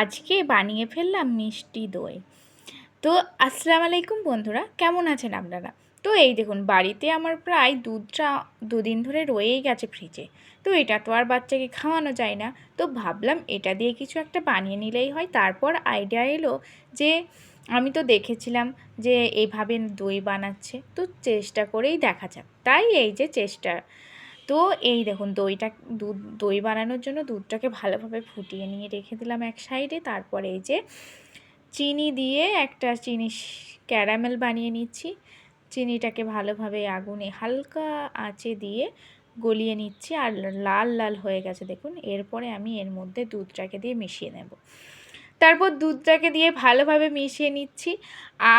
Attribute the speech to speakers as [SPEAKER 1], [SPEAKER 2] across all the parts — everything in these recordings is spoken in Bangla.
[SPEAKER 1] আজকে বানিয়ে ফেললাম মিষ্টি দই। তো আসসালামু আলাইকুম বন্ধুরা, কেমন আছেন আপনারা? তো এই দেখুন, বাড়িতে আমার প্রায় দুধটা দুদিন ধরে রয়েই গেছে ফ্রিজে তো এটা তো আর বাচ্চাকে খাওয়ানো যায় না। তো ভাবলাম এটা দিয়ে কিছু একটা বানিয়ে নিলেই হয়। তারপর আইডিয়া এলো যে আমি তো দেখেছিলাম যে এইভাবে দই বানাচ্ছে। তো চেষ্টা করেই দেখা যাক। তাই এই যে চেষ্টা তো এই দেখুন দইটা, দুধ, দই বানানোর জন্য দুধটাকে ভালোভাবে ফুটিয়ে নিয়ে রেখে দিলাম এক সাইডে। তারপরে এই যে চিনি দিয়ে একটা চিনি ক্যারামেল বানিয়ে নিচ্ছি। চিনিটাকে ভালোভাবে আগুনে হালকা আঁচে দিয়ে গলিয়ে নিচ্ছি আর লাল লাল হয়ে গেছে দেখুন। এরপরে আমি এর মধ্যে দুধটাকে দিয়ে মিশিয়ে নেব। তারপর দুধটাকে দিয়ে ভালোভাবে মিশিয়ে নিচ্ছি।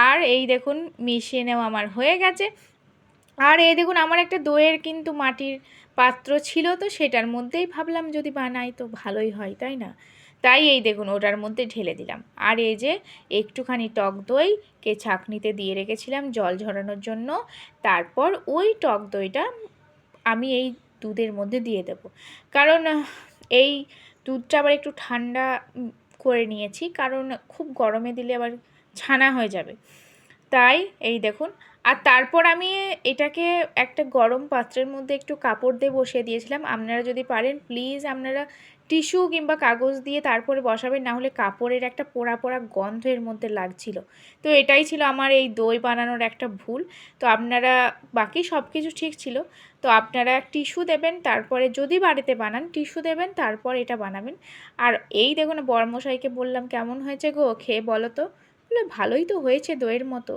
[SPEAKER 1] আর এই দেখুন মিশিয়ে নেওয়া আমার হয়ে গেছে। আর এই দেখুন, আমার একটা দইয়ের কিন্তু মাটির পাত্র ছিল তো, সেটার মধ্যেই ভাবলাম যদি বানাই তো ভালোই হয়, তাই না? তাই এই দেখুন, ওটার মধ্যে ঢেলে দিলাম। আর এই যে একটুখানি টক দইকে ছাঁকনিতে দিয়ে রেখেছিলাম জল ঝরানোর জন্য, তারপর ওই টক দইটা আমি এই দুধের মধ্যে দিয়ে দেব। কারণ এই দুধটা আবার একটু ঠান্ডা করে নিয়েছি, কারণ খুব গরমে দিলে আবার ছানা হয়ে যাবে। তাই, এই দেখুন। আর তারপর আমি এটাকে একটা গরম পাত্রের মধ্যে একটু কাপড় দিয়ে বসিয়ে দিয়েছিলাম। আপনারা যদি পারেন প্লিজ আপনারা টিস্যু কিংবা কাগজ দিয়ে তারপরে বসাবেন, না হলে কাপড়ের একটা পোড়া পোড়া গন্ধ এর মধ্যে লাগছিল। তো এটাই ছিল আমার এই দই বানানোর একটা ভুল। তো আপনারা, বাকি সব কিছু ঠিক ছিল। তো আপনারা টিস্যু দেবেন, তারপরে যদি বাড়িতে বানান টিস্যু দেবেন, তারপর এটা বানাবেন। আর এই দেখুন, বর্মশাইকে বললাম, কেমন হয়েছে গো? খেয়ে বলো তো। ভালোই তো হয়েছে দইয়ের মতো।